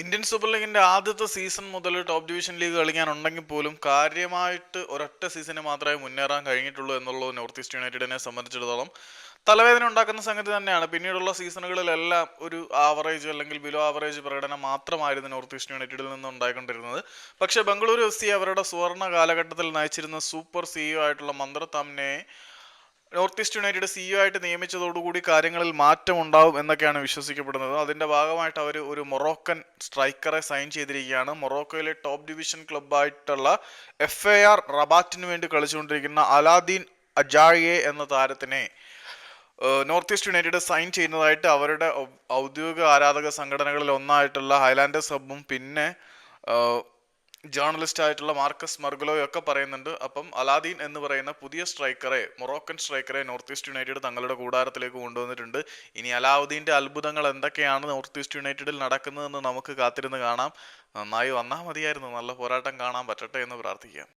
Indian super ലീഗിന്റെ ആദ്യത്തെ season മുതൽ ടോപ്പ് ഡിവിഷൻ ലീഗ് കളിക്കാനുണ്ടെങ്കിൽ പോലും കാര്യമായിട്ട് ഒരൊറ്റ സീസണിൽ മാത്രമേ മുന്നേറാൻ കഴിഞ്ഞിട്ടുള്ളൂ എന്നുള്ളത് നോർത്ത് ഈസ്റ്റ് യുണൈറ്റഡിനെ സംബന്ധിച്ചിടത്തോളം തലവേദന ഉണ്ടാക്കുന്ന സംഗതി തന്നെയാണ്. പിന്നീടുള്ള സീസണുകളിലെല്ലാം ഒരു ആവറേജ് അല്ലെങ്കിൽ ബിലോ ആവറേജ് പ്രകടനം മാത്രമായിരുന്നു നോർത്ത് ഈസ്റ്റ് യുണൈറ്റഡിൽ നിന്ന് ഉണ്ടായിക്കൊണ്ടിരുന്നത്. പക്ഷേ ബംഗളൂരു എഫ് സി അവരുടെ സുവർണ കാലഘട്ടത്തിൽ നയിച്ചിരുന്ന സൂപ്പർ സിഇഒ ആയിട്ടുള്ള മന്ത്രത്താമനെ തമ്നെ നോർത്ത് ഈസ്റ്റ് യുണൈറ്റഡ് സിഇഒ ആയിട്ട് നിയമിച്ചതോടുകൂടി കാര്യങ്ങളിൽ മാറ്റം ഉണ്ടാവും എന്നൊക്കെയാണ് വിശ്വസിക്കപ്പെടുന്നത്. അതിന്റെ ഭാഗമായിട്ട് അവർ ഒരു മൊറോക്കൻ സ്ട്രൈക്കറെ സൈൻ ചെയ്തിരിക്കുകയാണ്. മൊറോക്കോയിലെ ടോപ്പ് ഡിവിഷൻ ക്ലബ്ബായിട്ടുള്ള എഫ് എ ആർ റബാറ്റിന് വേണ്ടി കളിച്ചുകൊണ്ടിരിക്കുന്ന അലാദീൻ അജായെ എന്ന താരത്തിനെ നോർത്ത് ഈസ്റ്റ് യുണൈറ്റഡ് സൈൻ ചെയ്യുന്നതായിട്ട് അവരുടെ ഔദ്യോഗിക ആരാധക സംഘടനകളിൽ ഒന്നായിട്ടുള്ള ഹൈലാൻഡേഴ്സ് സബും പിന്നെ ജേർണലിസ്റ്റ് ആയിട്ടുള്ള മാർക്കസ് മർഗലോയും ഒക്കെ പറയുന്നുണ്ട്. അപ്പം അലാദീൻ എന്ന് പറയുന്ന പുതിയ സ്ട്രൈക്കറെ മൊറോക്കൻ സ്ട്രൈക്കറെ നോർത്ത് ഈസ്റ്റ് യുണൈറ്റഡ് തങ്ങളുടെ കൂടാരത്തിലേക്ക് കൊണ്ടുവന്നിട്ടുണ്ട്. ഇനി അലാവുദ്ദീന്റെ അത്ഭുതങ്ങൾ എന്തൊക്കെയാണ് നോർത്ത് ഈസ്റ്റ് യുണൈറ്റഡിൽ നടക്കുന്നതെന്ന് നമുക്ക് കാത്തിരുന്ന് കാണാം. നന്നായി വന്നാൽ മതിയായിരുന്നു. നല്ല പോരാട്ടം കാണാൻ പറ്റട്ടെ എന്ന് പ്രാർത്ഥിക്കാം.